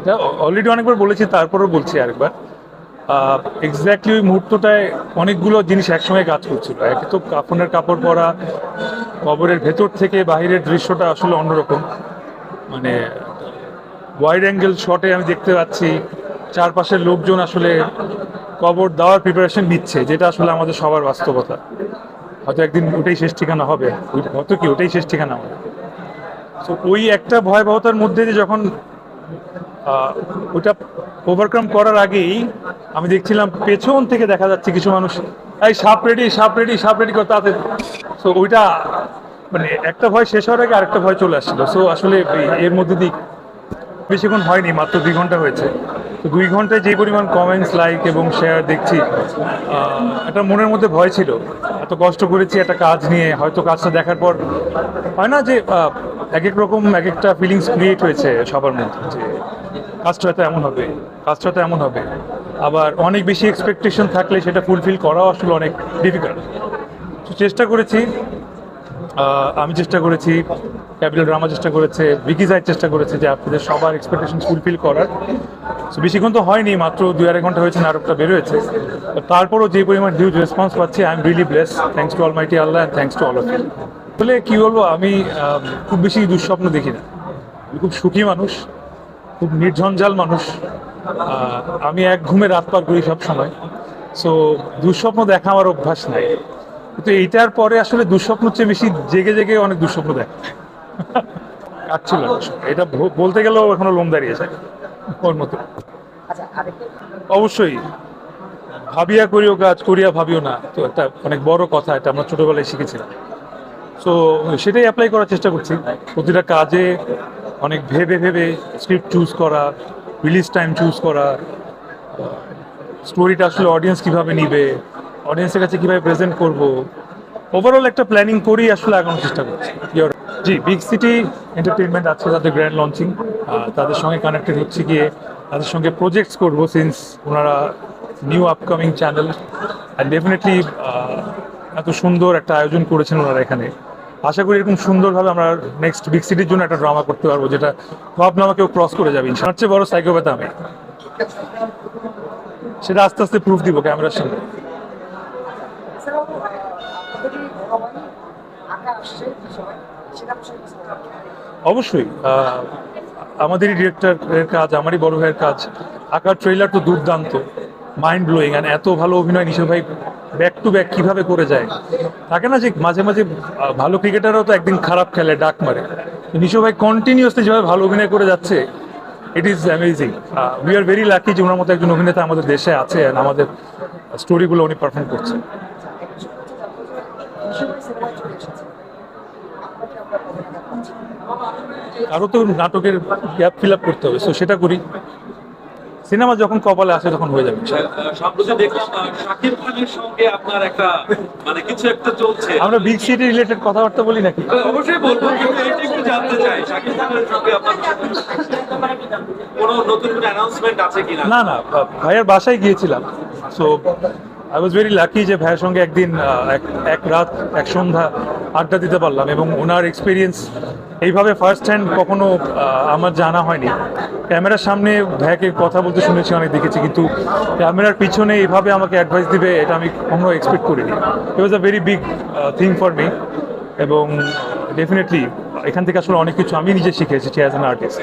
এটা অলরেডি অনেকবার বলেছি, তারপরেও বলছি আরেকবার। এক্স্যাক্টলি ওই মুহূর্তটায় অনেকগুলো জিনিস একসঙ্গে কাজ করছিল। একে তো কাপড়ের কাপড় পরা, কবরের ভেতর থেকে বাহিরের দৃশ্যটা আসলে অন্যরকম। মানে ওয়াইড অ্যাঙ্গেল শটে আমি দেখতে পাচ্ছি, চারপাশের লোকজন আসলে কবর দেওয়ার প্রিপারেশন নিচ্ছে, যেটা আসলে আমাদের সবার বাস্তবতা। হয়তো একদিন ওটাই শেষ ঠিকানা হবে, হয়তো কি ওটাই শেষ ঠিকানা হবে। তো ওই একটা ভয়াবহতার মধ্যে দিয়ে যখন ওইটা ওভারকাম করার আগেই আমি দেখছিলাম পেছন থেকে দেখা যাচ্ছে কিছু মানুষ, এই, সাপ রেডি সাপ রেডি সাপ রেডি করতে হাতে সো ওইটা মানে একটা ভয় শেষ হওয়ার আগে আরেকটা ভয় চলে আসছিল। সো আসলে এর মধ্যে দিয়ে বেশিক্ষণ হয়নি, মাত্র দুই ঘণ্টা হয়েছে। তো দুই ঘন্টায় যে পরিমাণ কমেন্টস লাইক এবং শেয়ার দেখছি একটা মনের মধ্যে ভয় ছিল। এত কষ্ট করেছি একটা কাজ নিয়ে, হয়তো কাজটা দেখার পর হয় না যে এক এক রকম এক একটা ফিলিংস ক্রিয়েট হয়েছে সবার মধ্যে যে, কাজটা হয়তো এমন হবে, কাজটা হয়তো এমন হবে। আবার অনেক বেশি এক্সপেকটেশন থাকলে সেটা ফুলফিল করাও আসলে অনেক ডিফিকাল্ট চেষ্টা করেছি আমি চেষ্টা করেছি, ক্যাপিটাল ড্রামা চেষ্টা করেছে বিকি সাইড চেষ্টা করেছে যে আপনাদের সবার এক্সপেকটেশন ফুলফিল করার। সো বেশিক্ষণ তো হয়নি, মাত্র দুই আড়াই ঘণ্টা হয়েছে, নাটকটা বেরোয়েছে। তারপরও যে পরিমাণ হিউজ রেসপন্স পাচ্ছি I am really bless thanks to almighty Allah and thanks to all of আসলে কী বলব, আমি খুব বেশি দুঃস্বপ্ন দেখি না। আমি খুব সুখী মানুষ, খুব নির্ঝঞ্ঝাল মানুষ। আমি এক ঘুমে রাত পার করি সব সময় সো দুঃস্বপ্ন দেখা আমার অভ্যাস নাই। কিন্তু এইটার পরে আসলে দুঃস্বপ্ন চেয়ে বেশি জেগে জেগে অনেক দুঃস্বপ্ন দেখা। কাটছিল। এটা বলতে গেলেও এখনও লোম দাঁড়িয়েছে ওর মতো। আচ্ছা অবশ্যই। ভাবিয়া করিও কাজ করিয়া ভাবিও না। তো একটা অনেক বড় কথা এটা আমরা ছোটবেলায় শিখেছিলাম। সো সেটাই অ্যাপ্লাই করার চেষ্টা করছি। প্রতিটা কাজে অনেক ভেবে ভেবে স্ক্রিপ্ট চুজ করা রিলিজ টাইম চুজ করা। স্টোরিটা আসলে অডিয়েন্স কীভাবে নিবে? অডিয়েন্সের কাছে কীভাবে প্রেজেন্ট করব? ওভারঅল একটা প্ল্যানিং করেই আসলে আগানোর চেষ্টা করছি। জি বিগ সিটি এন্টারটেনমেন্ট আছে তাদের গ্র্যান্ড লঞ্চিং তাদের সঙ্গে কানেক্টেড হচ্ছে গিয়ে, তাদের সঙ্গে প্রজেক্টস করব সিন্স ওনারা new upcoming channel and definitely এত সুন্দর একটা আয়োজন করেছেন ওনারা এখানে। আশা করি এরকম সুন্দরভাবে আমরা নেক্সট বিগ সিটির জন্য একটা ড্রামা করতে পারব, যেটা ভাবনামা কেউ ক্রস করে যাবে। সবচেয়ে বড় সাইকোপ্যাথ আমি। সেটা আস্তে আস্তে প্রুফ দিব ক্যামেরার সামনে। অবশ্যই আমাদেরই ডিরেক্টরের কাজ, আমারই বড় ভাইয়ের কাজ, আঁকার ট্রেলার তো দুর্দান্ত মাইন্ড ব্লোয়িং অ্যান্ড এত ভালো অভিনয় নিশো ভাই ব্যাক টু ব্যাক কীভাবে করে যায়? থাকে না যে মাঝে মাঝে ভালো ক্রিকেটারও তো একদিন খারাপ খেলে, ডাক মারে। নিশো ভাই কন্টিনিউসলি যেভাবে ভালো অভিনয় করে যাচ্ছে it is amazing we are very lucky যে ওনার মতো একজন অভিনেতা আমাদের দেশে আছে and আমাদের স্টোরিগুলো উনি পারফর্ম করছে এসেছে। পাচ্ছি? আরও তো নাটকের গ্যাপ ফিল আপ করতে হবে সো সেটা করি। সিনেমা যখন কপালে আসে তখন হয়ে যাবে। মানে কিছু একটা চলছে। আমরা বিগ সিটি রিলেটেড কথাবার্তা বলি নাকি? অবশ্যই বলব জানতে চাই শাকিব খানের সঙ্গে আপনার কোনো নতুন কোনো অ্যানাউন্সমেন্ট আছে কিনা? না না ভাইয়ের বাসায় গিয়েছিলাম so I was very lucky যে ভাইয়ের সঙ্গে একদিন এক রাত, এক সন্ধ্যা আড্ডা দিতে পারলাম এবং ওনার এক্সপিরিয়েন্স এইভাবে ফার্স্ট হ্যান্ড কখনো আমার জানা হয়নি। ক্যামেরার সামনে ভাইয়াকে কথা বলতে শুনেছি, অনেক দেখেছি, কিন্তু ক্যামেরার পিছনে এইভাবে আমাকে অ্যাডভাইস দিবে, এটা আমি কখনো এক্সপেক্ট করিনি। It was a very big thing for me এবং ডেফিনেটলি এখান থেকে আসলে অনেক কিছু আমি নিজে শিখেছি অ্যাজ অ্যান আর্টিস্ট